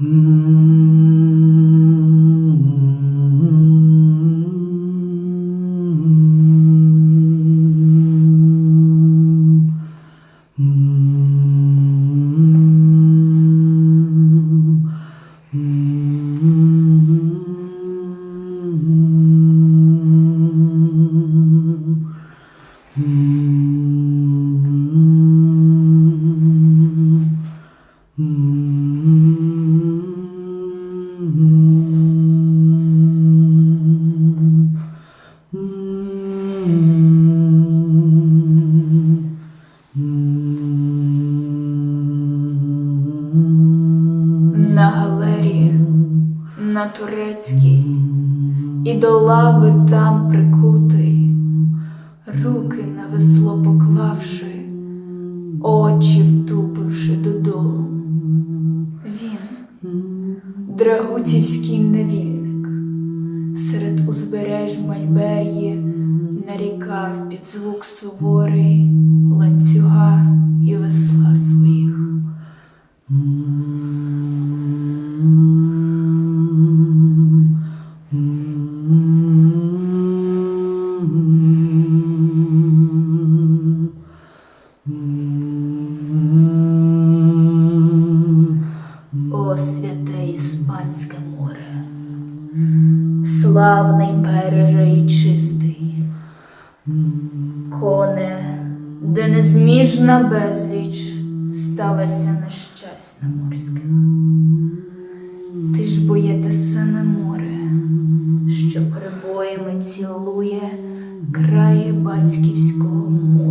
На на турецькій, і до лави там прикутий, руки на весло поклавши, очі втупивши додолу. Він, драгуцівський невільник, серед узбереж Мальберії нарікав під звук суворий ланцюга і весла своїх. Славний береже і чистий, коне, де незміжна безліч сталася нещасна морська. Ти ж боє те саме море, що прибоями цілує краї батьківського море,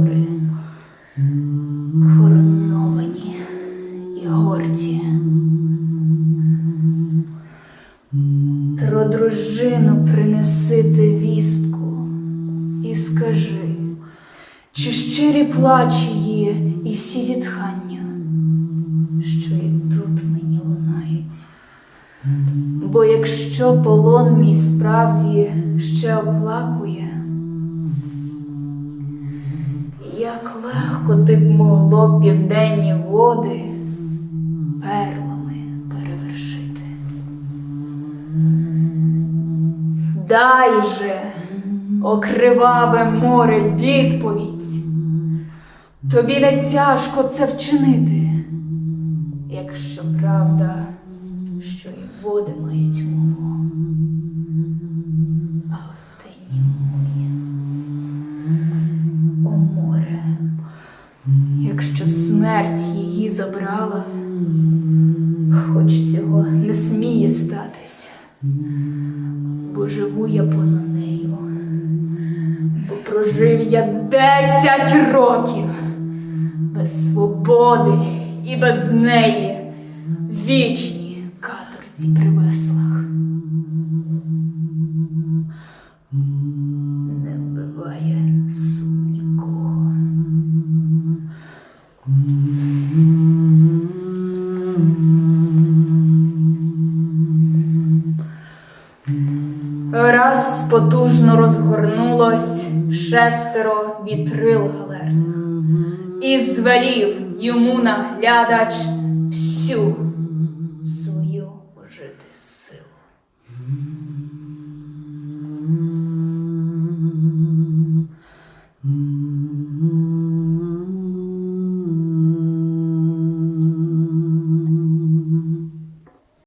дружину принеси ти вістку і скажи, чи щирі плач її і всі зітхання, що і тут мені лунають. Бо якщо полон мій справді ще оплакує, як легко ти б могло південні води Дай же, окриваве море, відповідь. Тобі не тяжко це вчинити, якщо правда, що і води мають мову. Але ти німує. О море, якщо смерть її забрала, хоч цього не сміє статись, бо живу я поза нею, бо прожив я десять років без свободи і без неї. Вічні каторці при Раз потужно розгорнулось шестеро вітрил галерних, і звелів йому наглядач всю свою жити силу.